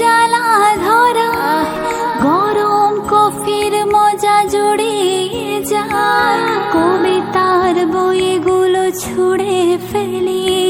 জ্বালা ধরা গরম কফির মজা জড়িয়ে যায়। কবিতার বইগুলো ছুঁড়ে ফেলে?